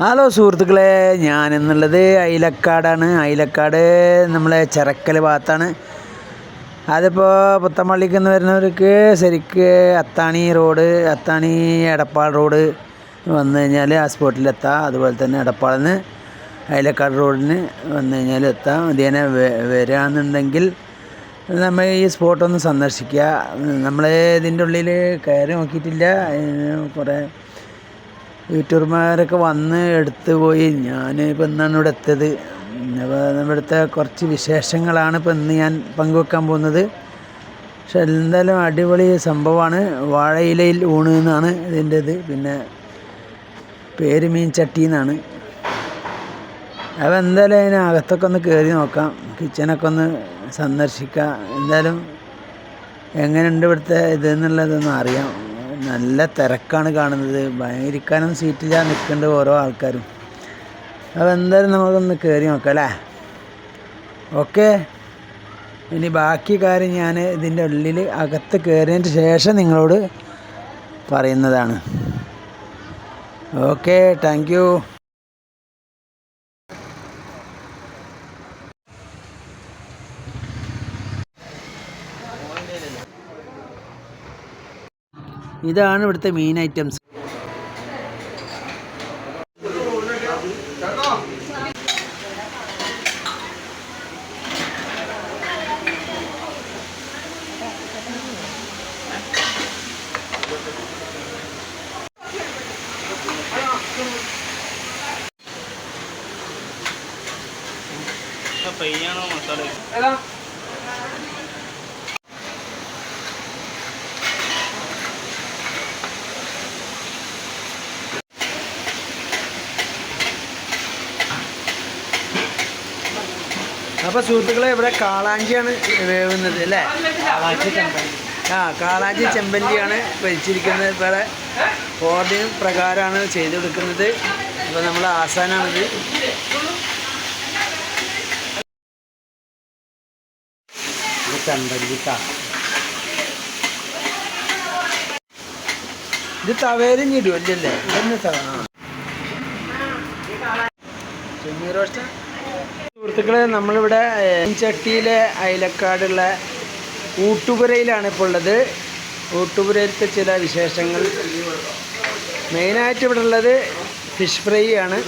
Hello സുഹൃത്തുക്കളെ ഞാൻ എന്നുള്ളത് അയിലക്കാടാണ്. അയിലക്കാട് നമ്മളെ ചിറക്കൽ ഭാഗത്താണ്. അതിപ്പോൾ പുത്തമ്പള്ളിക്ക് നിന്ന് വരുന്നവർക്ക് ശരിക്ക് അത്താണി റോഡ് അത്താണി എടപ്പാൾ റോഡ് വന്നു കഴിഞ്ഞാൽ ആ സ്പോട്ടിലെത്താം അതുപോലെ തന്നെ എടപ്പാളിൽ നിന്ന് അയിലക്കാട് റോഡിന് വന്നു കഴിഞ്ഞാൽ എത്താം. അതിനെ വരാന്നുണ്ടെങ്കിൽ നമ്മൾ ഈ സ്പോട്ടൊന്ന് സന്ദർശിക്കുക. നമ്മൾ ഇതിന്റെ ഉള്ളിൽ കയറി നോക്കിയിട്ടില്ല. കുറേ യൂട്യൂബർമാരൊക്കെ വന്ന് എടുത്തു പോയി. ഞാൻ ഇപ്പം ഇന്നാണ് ഇവിടെ എത്തിയത്. ഇവിടുത്തെ കുറച്ച് വിശേഷങ്ങളാണ് ഇപ്പം ഇന്ന് ഞാൻ പങ്കുവെക്കാൻ പോകുന്നത്. പക്ഷെ എന്തായാലും അടിപൊളി സംഭവമാണ്. വാഴയിലയിൽ ഊണ് എന്നാണ് ഇതിന്റെ ഇത് പിന്നെ പേര് മീൻ ചട്ടി എന്നാണ്. അപ്പോൾ എന്തായാലും അതിന് അകത്തൊക്കെ ഒന്ന് കയറി നോക്കാം. കിച്ചനൊക്കെ ഒന്ന് സന്ദർശിക്കാം. എന്തായാലും എങ്ങനെയുണ്ട് ഇവിടുത്തെ ഇതെന്നുള്ളതൊന്നും അറിയാം. നല്ല തിരക്കാണ് കാണുന്നത്. ഭയങ്കര സീറ്റ് സീറ്റില്ല നിൽക്കുന്നുണ്ട് ഓരോ ആൾക്കാരും. അപ്പോൾ എന്തായാലും നമുക്കൊന്ന് കയറി നോക്കാം അല്ലേ? ഓക്കെ. ഇനി ബാക്കി കാര്യം ഞാൻ ഇതിന്റെ ഉള്ളിൽ അകത്ത് കയറിയതിന് ശേഷം നിങ്ങളോട് പറയുന്നതാണ്. ഓക്കെ താങ്ക് ഇതാണ് ഇവിടുത്തെ മെയിൻ ഐറ്റംസ് അപ്പോൾ സുഹൃത്തുക്കളെ ഇവിടെ കാളാഞ്ചിയാണ് വേവുന്നത് അല്ലേ? ആ കാളാഞ്ചി ചെമ്പല്ലിയാണ് വലിച്ചിരിക്കുന്നത് ഇവിടെ ഓർഡർ പ്രകാരമാണ് ചെയ്തു കൊടുക്കുന്നത് അപ്പോൾ നമ്മൾ ആസാനാണിത് ചെമ്പല്ലിക്ക. ഇത് തവേരും ഇടും അല്ലല്ലേ ഇതെന്നെ തവ? ചെമ്മീൻ റോസ്റ്റ്? സുഹൃത്തുക്കളെ നമ്മളിവിടെ ചട്ടിയിലെ അയലക്കാടുള്ള ഊട്ടുപുരയിലാണ് ഇപ്പോൾ ഉള്ളത്. ഊട്ടുപുരയിലത്തെ ചില വിശേഷങ്ങൾ. മെയിനായിട്ട് ഇവിടെ ഉള്ളത് ഫിഷ് ഫ്രൈ ആണ്.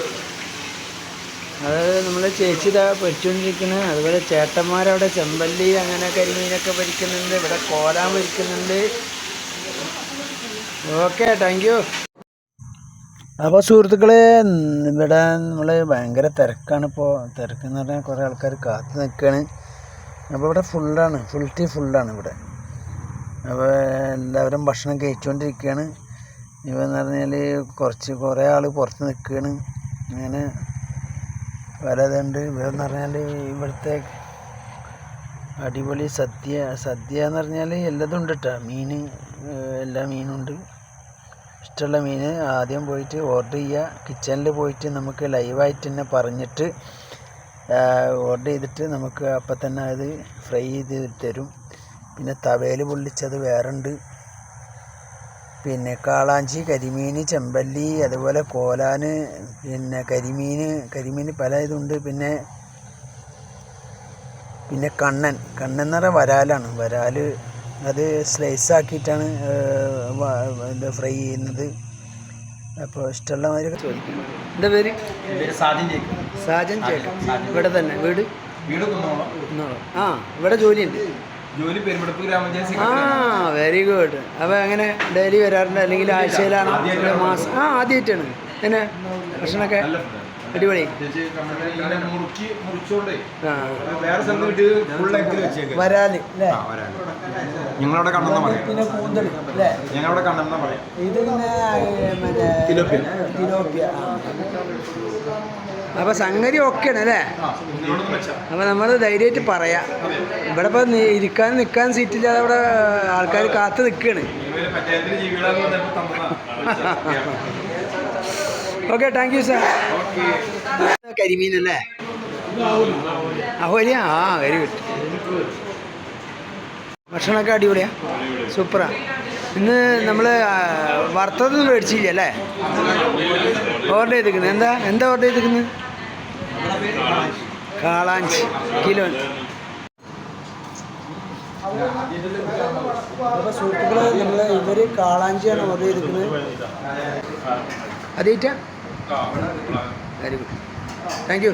അതായത് നമ്മൾ ചേച്ചി ഇതാ പൊരിച്ചുകൊണ്ടിരിക്കുന്നത് അതുപോലെ ചേട്ടന്മാരവിടെ ചെമ്പല്ലി അങ്ങനെ കരിമീനൊക്കെ പൊരിക്കുന്നുണ്ട്. ഇവിടെ കോലാൻ പൊരിക്കുന്നുണ്ട്. ഓക്കെ താങ്ക് അപ്പോൾ സുഹൃത്തുക്കളെ ഇവിടെ നമ്മൾ ഭയങ്കര തിരക്കാണ് ഇപ്പോൾ തിരക്കെന്ന് പറഞ്ഞാൽ കുറേ ആൾക്കാർ കാത്തു നിൽക്കുകയാണ് അപ്പോൾ ഇവിടെ ഫുള്ളാണ് ഫുൾ ടീ ഫുള്ളാണ് ഇവിടെ. അപ്പോൾ എല്ലാവരും ഭക്ഷണം കഴിച്ചുകൊണ്ടിരിക്കുകയാണ് ഇവന്ന് പറഞ്ഞാൽ കുറച്ച് കുറേ ആൾ പുറത്ത് നിൽക്കുകയാണ് അങ്ങനെ പലതുണ്ട്. ഇവരെന്ന് പറഞ്ഞാൽ ഇവിടുത്തെ അടിപൊളി സദ്യ സദ്യ എന്ന് പറഞ്ഞാൽ എല്ലാതും ഉണ്ട് കേട്ടോ മീൻ എല്ലാ മീനും ഉണ്ട്. ഇഷ്ടമുള്ള മീൻ ആദ്യം പോയിട്ട് ഓർഡർ ചെയ്യുക. കിച്ചണിൽ പോയിട്ട് നമുക്ക് ലൈവായിട്ട് തന്നെ പറഞ്ഞിട്ട് ഓർഡർ ചെയ്തിട്ട് നമുക്ക് അപ്പം തന്നെ അത് ഫ്രൈ ചെയ്ത് തരും. പിന്നെ തവയിൽ പൊള്ളിച്ചത് വേറെ ഉണ്ട് പിന്നെ കാളാഞ്ചി കരിമീൻ ചെമ്പല്ലി അതുപോലെ കോലാൻ പിന്നെ കരിമീൻ കരിമീൻ പല ഇതുണ്ട്. പിന്നെ പിന്നെ കണ്ണൻ. കണ്ണൻ എന്ന് പറഞ്ഞാൽ വരാലാണ്. വരാൽ അത് സ്ലൈസ് ആക്കിയിട്ടാണ് എന്താ ഫ്രൈ ചെയ്യുന്നത്. അപ്പോൾ ഇഷ്ടമുള്ള മാതിരി ചോദിക്കും എന്താ പേര്? സാജൻ ചേട്ടൻ ഇവിടെ തന്നെ. വീട്. ആ ഇവിടെ ജോലിയുണ്ട്. ജോലി പെരുമ്പടപ്പ് ഗ്രാമപഞ്ചായത്ത് ആ വെരി ഗുഡ് അപ്പോൾ അങ്ങനെ ഡെയിലി വരാറുണ്ട്? അല്ലെങ്കിൽ ആഴ്ചയിലാണോ? മാസം ആ ആദ്യമായിട്ടാണ്. പിന്നെ ഭക്ഷണമൊക്കെ? അടിപൊളി. വരാൽ ഞങ്ങളവിടെ പറയാം. പിന്നെ അല്ലേ ഞങ്ങളവിടെ കണ്ണെന്നാ പറയാം. ഇത് പിന്നെ ഏ, മറ്റേ തിലോപ്പിയ. തിലോപ്പിയ അപ്പോൾ സംഗതി ഒക്കെയാണ് അല്ലേ അപ്പൊ നമ്മൾ ധൈര്യമായിട്ട് പറയാം. ഇവിടെ ഇപ്പൊ ഇരിക്കാൻ നിൽക്കാൻ സീറ്റില്ലാതെ അവിടെ ആൾക്കാർ കാത്തു നിൽക്കുകയാണ് ഓക്കെ താങ്ക് യു സാർ കരിമീൻ അല്ലേ അഹോലിയ? ആ വെരി ഗുഡ് ഭക്ഷണമൊക്കെ അടിപൊളിയാ. സൂപ്പറാ. ഇന്ന് നമ്മൾ വറുത്തതൊന്നും മേടിച്ചില്ല അല്ലേ? ഓർഡർ ചെയ്തിരിക്കുന്നത്. എന്താ എന്താ ഓർഡർ ചെയ്തിരിക്കുന്നത്? കാളാഞ്ചി. കിലോ. അപ്പോൾ നമ്മൾ ഇവർ കാളാഞ്ചിയാണ് ഓർഡർ ചെയ്തിരിക്കുന്നത്. അതേറ്റാ? വെരി ഗുഡ് താങ്ക് യു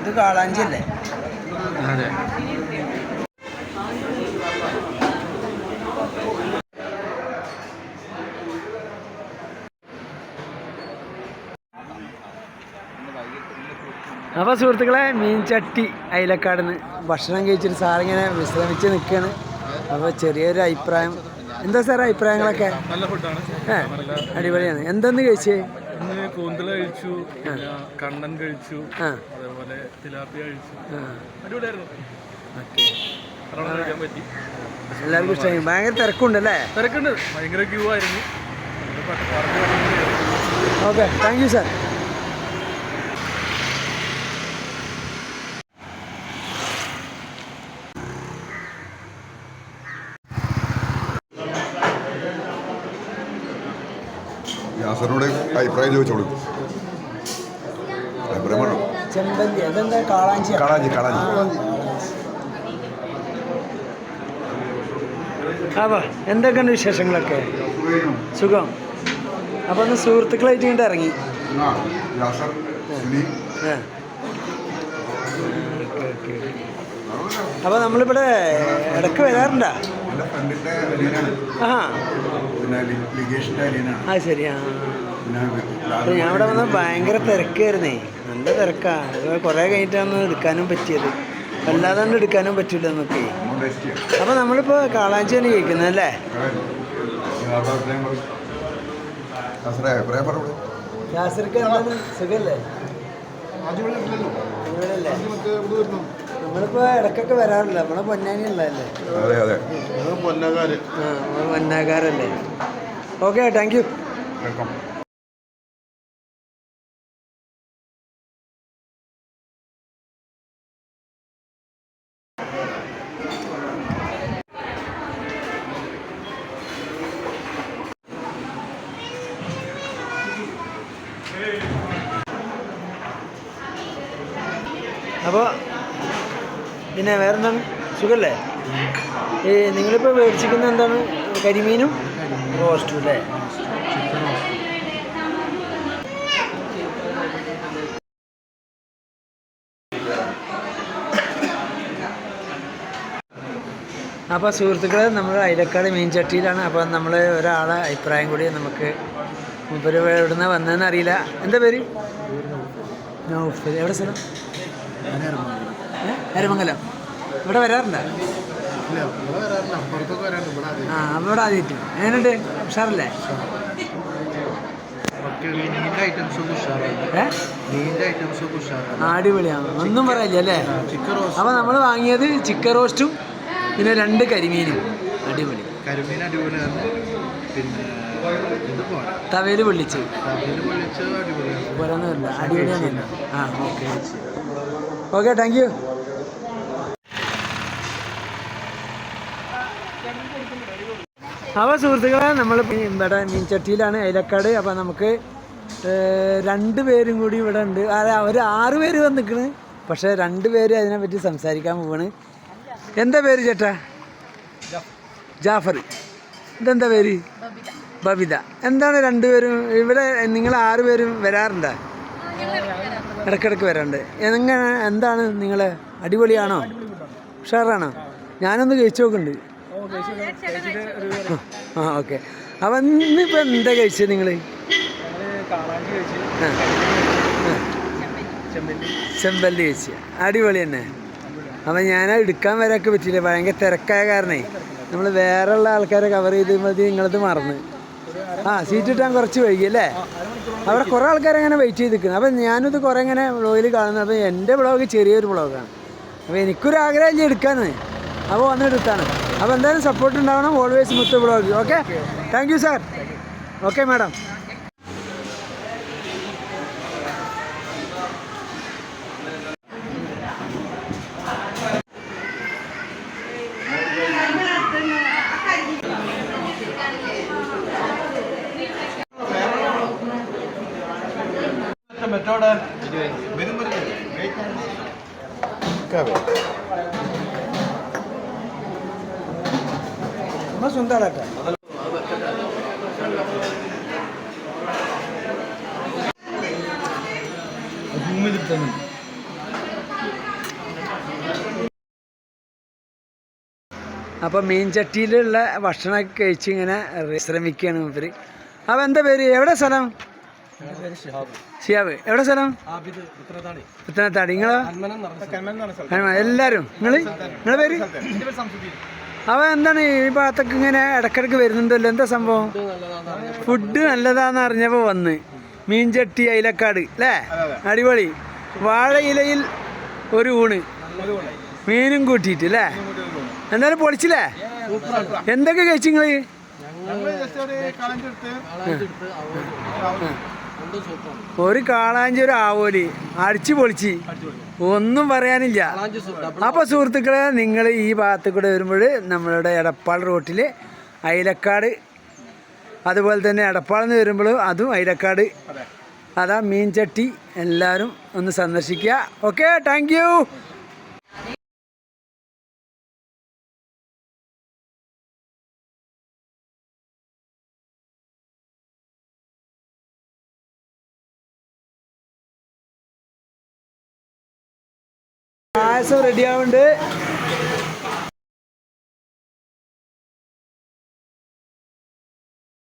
ഇത് കാളാഞ്ചി അല്ലേ അതെ. അപ്പോൾ സുഹൃത്തുക്കളെ മീൻ ചട്ടി അയിലക്കാട് നിന്ന് ഭക്ഷണം കഴിച്ചിട്ട് സാറിങ്ങനെ വിശ്രമിച്ച് നിൽക്കുകയാണ് അപ്പോൾ ചെറിയൊരു അഭിപ്രായം. എന്താ സാർ അഭിപ്രായങ്ങളൊക്കെ? നല്ല ഫുഡാണ്. അടിപൊളിയാണ്. എന്തെന്ന് കഴിച്ചേ? കൂന്തൽ കഴിച്ചു കണ്ണൻ കഴിച്ചു അതേപോലെ തിലാപ്പി കഴിച്ചു. അടിപൊളിയായിരുന്നു. എല്ലാവർക്കും ഇഷ്ടമായി ഭയങ്കര തിരക്കുണ്ടല്ലേ? തിരക്കുണ്ട്. ഭയങ്കര ക്യൂ ആയിരുന്നു. ഓക്കെ. Thank you sir. യാസറിനോട് അഭിപ്രായം ചോദിച്ചോളൂ. അഭിപ്രായം കാളാഞ്ചി? കളാഞ്ചി അപ്പോൾ എന്തൊക്കെയുണ്ട് വിശേഷങ്ങളൊക്കെ? സുഖം. അപ്പോൾ ഒന്ന് സുഹൃത്തുക്കളായിട്ട് ഇങ്ങോട്ട് ഇറങ്ങി. ആ യാസർ സുനി. അപ്പോൾ നമ്മളിവിടെ ഇടയ്ക്ക് വരാറുണ്ടാ? ആ പിന്നെ ലി- ലിഗേഷിന്റെ അനിയനാണ്. ശരി ആ. പിന്നെ അപ്പോൾ ഞാൻ ഇവിടെ വന്ന ഭയങ്കര തിരക്കായിരുന്നേ. നല്ല തിരക്കാ. കുറേ കഴിഞ്ഞിട്ടാണ് എടുക്കാനും പറ്റിയത്. അല്ലാതെ കൊണ്ട് എടുക്കാനും പറ്റില്ല എന്നൊക്കെ അപ്പൊ നമ്മളിപ്പോ അപ്പോൾ നമ്മളിപ്പോൾ കാളാഞ്ചിയാണ് കഴിക്കുന്നത് അല്ലേ സുഖല്ലേ? ഇവിടെയല്ലേ ഇടക്കൊക്കെ വരാറില്ല. നമ്മളെ പൊന്നാനി ഉള്ളതല്ലേ? അതെ അതെ. പൊന്നകാര്. ആ നമ്മൾ പൊന്നാക്കാരല്ലേ ഓക്കെ താങ്ക് യു വെൽക്കം അപ്പോൾ പിന്നെ വേറെന്താണ്? സുഖല്ലേ? ഈ നിങ്ങളിപ്പോൾ മേടിച്ചിരിക്കുന്ന എന്താണ്? കരിമീനും? റോസ്റ്റും അല്ലേ? അപ്പോൾ സുഹൃത്തുക്കളെ നമ്മൾ അയിലക്കാട് മീൻ ചട്ടിയിലാണ്. അപ്പോൾ നമ്മൾ ഒരാളെ അഭിപ്രായം കൂടി നമുക്ക് മൂപ്പര് എവിടുന്ന വന്നതെന്ന് അറിയില്ല. എന്താ പേര്? നൗഫൽ. എവിടെ സ്ഥലം? എരമംഗലം ഇവിടെ വരാറുണ്ടോ. ആ ഇവിടെ ആദ്യമായിട്ട്. എങ്ങനെയുണ്ട്? ഉഷാറല്ലേ? അടിപൊളിയാണ്. ഒന്നും പറയില്ല അല്ലേ? അപ്പോൾ നമ്മൾ വാങ്ങിയത് ചിക്കൻ റോസ്റ്റും പിന്നെ രണ്ട് കരിമീനും. അടിപൊളി. കരിമീൻ അടിപൊളിയാണ്. പിന്നെ തവേൽ പൊള്ളിച്ച്. പോരാന്നില്ല അടിപൊളിയാണ്. ആ ഓക്കെ. ഓക്കെ താങ്ക് യു അപ്പോൾ സുഹൃത്തുക്കളെ നമ്മൾ ഇവിടെ മീൻചട്ടിയിലാണ് അയലക്കാട്. അപ്പോൾ നമുക്ക് രണ്ട് പേരും കൂടി ഇവിടെ ഉണ്ട്. ഒരു ആറ് പേര് വന്നിക്കണ്. പക്ഷേ രണ്ട് പേര് അതിനെപ്പറ്റി സംസാരിക്കാൻ പോവാണ്. എന്താ പേര് ചേട്ടാ? ജാഫർ. ഇതെന്താ പേര്? ബബിത. എന്താണ് രണ്ടുപേരും ഇവിടെ നിങ്ങൾ ആറ് പേരും വരാറുണ്ടോ? ഇടയ്ക്കിടയ്ക്ക് വരാറുണ്ട്. എങ്ങനെ എന്താണ് നിങ്ങൾ അടിപൊളിയാണോ? ഉഷാറാണോ? ഞാനൊന്ന് കഴിച്ചു നോക്കുന്നുണ്ട് ആ ഓക്കെ. അപ്പം ഇന്നിപ്പോൾ എന്താ കഴിച്ചത് നിങ്ങൾ ചെമ്പല്ലി കഴിച്ച. അടിപൊളി തന്നെ. അപ്പം ഞാൻ എടുക്കാൻ വരാനൊക്കെ പറ്റിയില്ല? ഭയങ്കര തിരക്കായ കാരണേ. നമ്മൾ വേറെ ഉള്ള ആൾക്കാരെ കവർ ചെയ്ത് മതി നിങ്ങളത് മറന്ന്. ആ സീറ്റ് കിട്ടാൻ കുറച്ച് വൈകി അല്ലേ? അവിടെ കുറേ ആൾക്കാരെ അങ്ങനെ വെയിറ്റ് ചെയ്ത് നിൽക്കുന്നത് അപ്പം ഞാനിത് കുറേ ഇങ്ങനെ വ്ളോഗിൽ കാണുന്നത്. അപ്പം എന്റെ വ്ളോഗ് ചെറിയൊരു വ്ളോഗാണ് അപ്പോൾ എനിക്കൊരു ആഗ്രഹം ഇല്ല എടുക്കാന്ന്? അപ്പോൾ വന്നിട്ട് അപ്പോൾ എന്തായാലും സപ്പോർട്ട് ഉണ്ടാവണം. Always Muthu blog okay thank you sir okay madam method വരുമ്പോൾ അപ്പോൾ മീൻ ചട്ടിയിലുള്ള ഭക്ഷണമൊക്കെ കഴിച്ച് ഇങ്ങനെ വിശ്രമിക്കുകയാണ് മൂപ്പര്. അപ്പോൾ എന്താ പേര്? എവിടെ സ്ഥലം? ഷിയാബ് എവിടെ സ്ഥലം? പുത്തനത്താടി നിങ്ങളോ? എല്ലാരും എല്ലാവരും നിങ്ങൾ നിങ്ങളെ? പേര്? അവ എന്താണ് ഈ ഭാഗത്തൊക്കെ ഇങ്ങനെ ഇടക്കിടക്ക് വരുന്നുണ്ടല്ലോ? എന്താ സംഭവം? ഫുഡ് നല്ലതാന്ന് അറിഞ്ഞപ്പോൾ വന്ന്. മീൻചട്ടി അയിലക്കാട് അല്ലേ? അടിപൊളി. വാഴയിലയിൽ ഇലയിൽ ഒരു ഊണ്. മീനും കൂട്ടിയിട്ട് അല്ലേ? എന്തായാലും പൊളിച്ചില്ലേ? എന്തൊക്കെ കഴിച്ചു നിങ്ങൾ? ഒരു കാളാഞ്ചി ഒരു ആവോലി. അടിച്ചു പൊളിച്ച്. ഒന്നും പറയാനില്ല. അപ്പൊ സുഹൃത്തുക്കളെ നിങ്ങൾ ഈ ഭാഗത്ത് കൂടെ വരുമ്പോൾ നമ്മളുടെ എടപ്പാൾ റോട്ടിൽ അയിലക്കാട് അതുപോലെ തന്നെ എടപ്പാളിൽ നിന്ന് വരുമ്പോൾ അതും അയിലക്കാട്. അതാ. മീൻചട്ടി. എല്ലാവരും ഒന്ന് സന്ദർശിക്കുക. ഓക്കെ താങ്ക് പായസം റെഡി ആവുന്നുണ്ട്.